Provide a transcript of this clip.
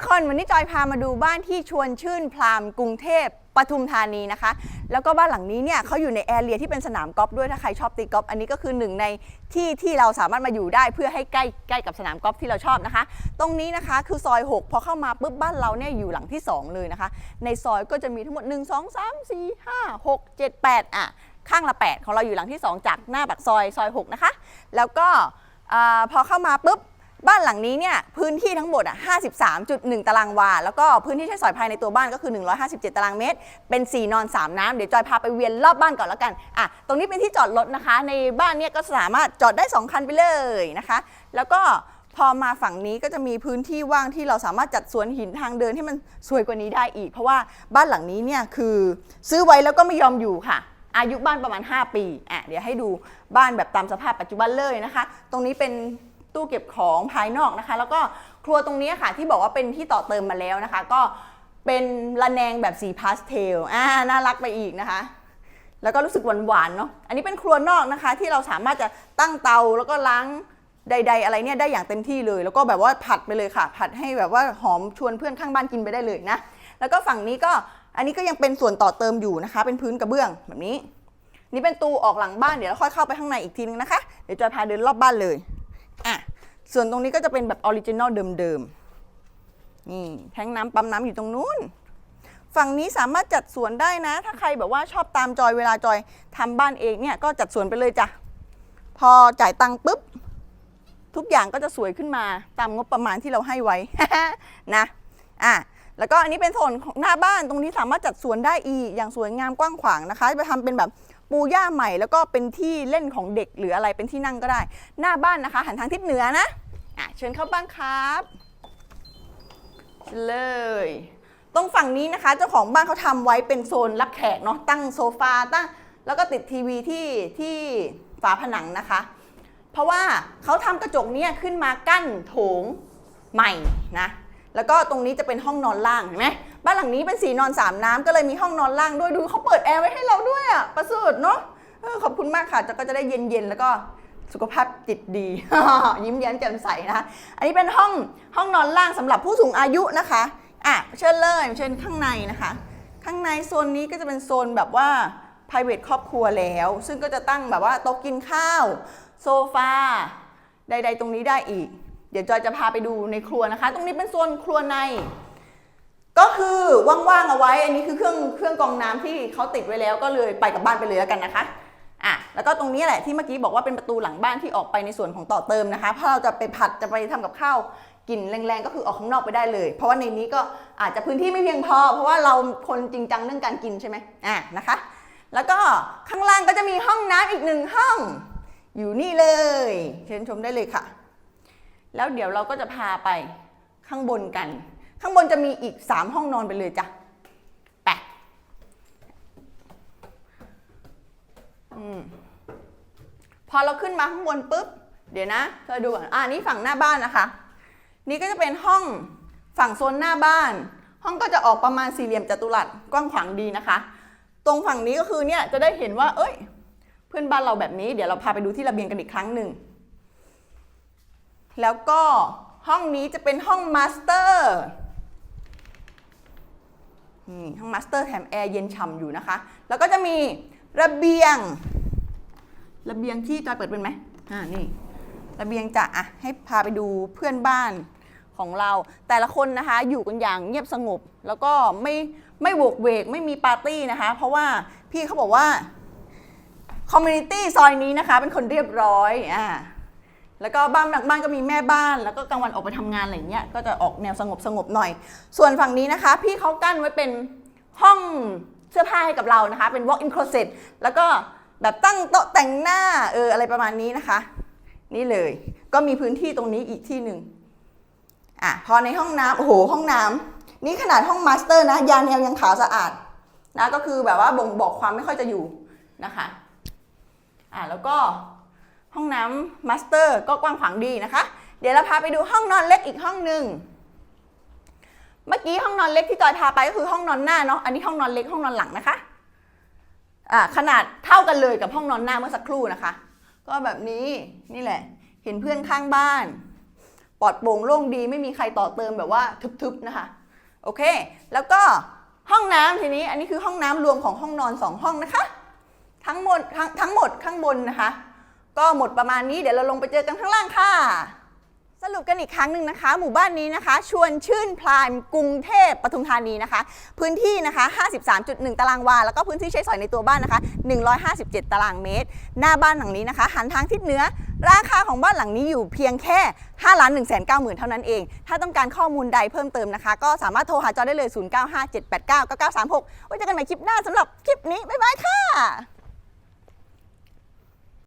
ทุกคนวันนี้จอยพามาดูบ้านที่ชวนชื่นพรามกรุงเทพปทุมธานีนะคะ แล้วก็บ้านหลังนี้เนี่ยเขาอยู่ในแอเรียที่เป็นสนามกอล์ฟด้วยถ้าใครชอบตีกอล์ฟอันนี้ก็คือหนึ่งในที่ที่เราสามารถมาอยู่ได้เพื่อให้ใกล้ใกล้กับสนามกอล์ฟที่เราชอบนะคะ ตรงนี้นะคะคือซอย 6 พอเข้ามาปุ๊บบ้านเราเนี่ยอยู่หลังที่ 2 เลยนะคะ ในซอยก็จะมีทั้งหมด 1 2 3 4 5 6 7 8อะข้างละ 8 ของเราอยู่หลังที่ 2 จากหน้าปากซอยซอย 6 นะคะ แล้วก็อพอเข้ามาปุ๊บ บ้านหลังนี้เนี่ยพื้นที่ทั้งหมดอะ53.1 ตารางวา แล้วก็พื้นที่ใช้สอยภายในตัวบ้านก็คือ 157 ตารางเมตร เป็น 4 นอน 3 น้ำเดี๋ยวจอยพาไปเวียนรอบบ้านก่อนแล้วกันอะตรงนี้เป็นที่จอดรถนะคะ ในบ้านเนี่ยก็สามารถจอดได้ 2 คันไปเลยนะคะ แล้วก็พอมาฝั่งนี้ก็จะมีพื้นที่ว่างที่เราสามารถจัดสวนหินทางเดินให้มันสวยกว่านี้ได้อีก เพราะว่าบ้านหลังนี้เนี่ยคือซื้อไว้แล้วก็ไม่ยอมอยู่ค่ะ อายุบ้านประมาณ 5 ปีอะเดี๋ยวให้ดูบ้านแบบตามสภาพปัจจุบันเลยนะคะ ตรงนี้เป็น ตู้เก็บของภายนอกนะคะ แล้วก็ครัวตรงนี้ค่ะที่บอกว่าเป็นที่ต่อเติมมาแล้วนะคะ ก็เป็นระแนงแบบสีพาสเทลอ่าน่ารักไปอีกนะคะแล้วก็รู้สึกหวานๆเนาะ อันนี้เป็นครัวนอกนะคะ ที่เราสามารถจะตั้งเตาแล้วก็ล้างใด ๆ อะไรเนี่ยได้อย่างเต็มที่เลย แล้วก็แบบว่าผัดไปเลยค่ะ ผัดให้แบบว่าหอมชวนเพื่อนข้างบ้านกินไปได้เลยนะ แล้วก็ฝั่งนี้ก็อันนี้ก็ยังเป็นส่วนต่อเติมอยู่นะคะ เป็นพื้นกระเบื้องแบบนี้ นี่เป็นตู้ออกหลังบ้านเดี๋ยวเราค่อยเข้าไปข้างในอีกทีนึงนะคะ เดี๋ยวจอยพาเดินรอบบ้านเลย อะส่วนตรงนี้ก็จะเป็นแบบออริจินอลเดิมๆนี่แทงน้ำปั๊มน้ำอยู่ตรงนู้น ฝั่งนี้สามารถจัดสวนได้นะ ถ้าใครแบบว่าชอบตามจอยเวลาจอยทำบ้านเองเนี่ยก็จัดสวนไปเลยจ้ะ พอจ่ายตังค์ปุ๊บ ทุกอย่างก็จะสวยขึ้นมาตามงบประมาณที่เราให้ไว้ นะอะแล้วก็อันนี้เป็นโซนของหน้าบ้านตรงนี้สามารถจัดสวนได้อีกอย่างสวยงามกว้างขวางนะคะ ไปทำเป็นแบบ ปูหญ้าใหม่ แล้วก็เป็นที่เล่นของเด็กหรืออะไรเป็นที่นั่งก็ได้ หน้าบ้านนะคะ หันทางทิศเหนือนะอะเชิญเข้าบ้านครับเชิญเลย ตรงฝั่งนี้นะคะ เจ้าของบ้านเขาทำไว้เป็นโซนรับแขกเนาะตั้งโซฟาตั้งแล้วก็ติดทีวีที่ที่ฝาผนังนะคะ เพราะว่าเขาทำกระจกเนี้ขึ้นมากั้นโถงใหม่นะแล้วก็ตรงนี้จะเป็นห้องนอนล่างเห็นไหม บ้านหลังนี้เป็นสีนอนสามน้ำก็เลยมีห้องนอนล่างด้วยดูเขาเปิดแอร์ไว้ให้เราด้วยอะประเสริฐเนาะขอบคุณมากค่ะจะก็จะได้เย็นๆแล้วก็สุขภาพจิตดี ยิ้มแย้มแจ่มใสนะคะอันนี้เป็นห้องห้องนอนล่างสำหรับผู้สูงอายุนะคะอะเชิญเลยเชิญข้างในนะคะ ข้างในโซนนี้ก็จะเป็นโซนแบบว่า private ครอบครัวแล้ว ซึ่งก็จะตั้งแบบว่าโต๊ะกินข้าว โซฟาใด ๆ ตรงนี้ได้อีก เดี๋ยวจอยจะพาไปดูในครัวนะคะ ตรงนี้เป็นโซนครัวใน ก็คือว่างๆเอาไว้ อันนี้คือเครื่องเครื่องกรองน้ำที่เขาติดไว้แล้วก็เลยไปกับบ้านไปเลยแล้วกันนะคะอะแล้วก็ตรงนี้แหละที่เมื่อกี้บอกว่าเป็นประตูหลังบ้านที่ออกไปในส่วนของต่อเติมนะคะเพราะเราจะไปผัดจะไปทำกับข้าวกลิ่นแรงๆก็คือออกข้างนอกไปได้เลย เพราะว่าในนี้ก็อาจจะพื้นที่ไม่เพียงพอ เพราะว่าเราคนจริงจังเรื่องการกินใช่ไหมอะนะคะ แล้วก็ข้างล่างก็จะมีห้องน้ำอีกหนึ่งห้อง อยู่นี่เลย เชิญชมได้เลยค่ะ แล้วเดี๋ยวเราก็จะพาไปข้างบนกัน ข้างบนจะมีอีก 3 ห้องนอนไปเลยจ้ะไปอืมพอเราขึ้นมาข้างบนปุ๊บ เดี๋ยวนะเธอดูก่อนอ่านี่ฝั่งหน้าบ้านนะคะ นี่ก็จะเป็นห้องฝั่งโซนหน้าบ้าน ห้องก็จะออกประมาณสี่เหลี่ยมจัตุรัสกว้างขวางดีนะคะ ตรงฝั่งนี้ก็คือเนี่ยจะได้เห็นว่า เอ้ย เพื่อนบ้านเราแบบนี้ เดี๋ยวเราพาไปดูที่ระเบียงกันอีกครั้งหนึ่งแล้วก็ห้องนี้จะเป็นห้องมาสเตอร์ นี่ห้องมาสเตอร์แถมแอร์เย็นฉ่ำอยู่นะคะ แล้วก็จะมีระเบียง ระเบียงที่จอยเปิดเป็นไหมอ่านี่ระเบียงจะอะให้พาไปดูเพื่อนบ้านของเรา แต่ละคนนะคะอยู่กันอย่างเงียบสงบ แล้วก็ไม่ไม่โวกเวกไม่มีปาร์ตี้นะคะ เพราะว่าพี่เขาบอกว่าคอมมูนิตี้ซอยนี้นะคะ เป็นคนเรียบร้อยอ่า แล้วก็บ้านหลังบ้านก็มีแม่บ้าน แล้วก็กลางวันออกไปทำงานอะไรเงี้ย ก็จะออกแนวสงบสงบหน่อย ส่วนฝั่งนี้นะคะ พี่เขากั้นไว้เป็นห้องเสื้อผ้าให้กับเรานะคะ เป็น walk in closet แล้วก็แบบตั้งโต๊ะแต่งหน้าเอออะไรประมาณนี้นะคะ นี่เลย ก็มีพื้นที่ตรงนี้อีกที่หนึ่งอะพอในห้องน้ำโอ้โห ห้องน้ำนี่ขนาดห้องมาสเตอร์นะยาแนวยังขาวสะอาดนะก็คือแบบว่าบ่งบอกความไม่ค่อยจะอยู่นะคะอะแล้วก็ ห้องน้ำมาสเตอร์ก็กว้างขวางดีนะคะ เดี๋ยวเราพาไปดูห้องนอนเล็กอีกห้องหนึ่งเมื่อกี้ห้องนอนเล็กที่จอยพาไปก็คือห้องนอนหน้าเนาะอันนี้ห้องนอนเล็กห้องนอนหลังนะคะอ่าขนาดเท่ากันเลยกับห้องนอนหน้าเมื่อสักครู่นะคะ ก็แบบนี้นี่แหละ เห็นเพื่อนข้างบ้านปลอดโปร่งโล่งดีไม่มีใครต่อเติมแบบว่าทึบๆนะคะโอเค แล้วก็ห้องน้ำทีนี้อันนี้คือห้องน้ำรวมของห้องนอน 2 ห้องนะคะ ทั้งหมดททั้งหมดข้างบนนะคะ ก็หมดประมาณนี้เดี๋ยวเราลงไปเจอกันข้างล่างค่ะ สรุปกันอีกครั้งหนึ่งนะคะ หมู่บ้านนี้นะคะ ชวนชื่นพลายกรุงเทพปทุมธานีนะคะ พื้นที่นะคะ 53.1 ตารางวา แล้วก็พื้นที่ใช้สอยในตัวบ้านนะคะ 157 ตารางเมตร หน้าบ้านหลังนี้นะคะ หันทางทิศเหนือราคาของบ้านหลังนี้อยู่เพียงแค่5ล้าน1 9 0 0 0 0 เท่านั้นเอง ถ้าต้องการข้อมูลใดเพิ่มเติมนะคะ ก็สามารถโทรหาจอได้เลย 0957899936 ไว้เจอกันใหม่คลิปหน้าสำหรับคลิปนี้ บ๊ายบายค่ะ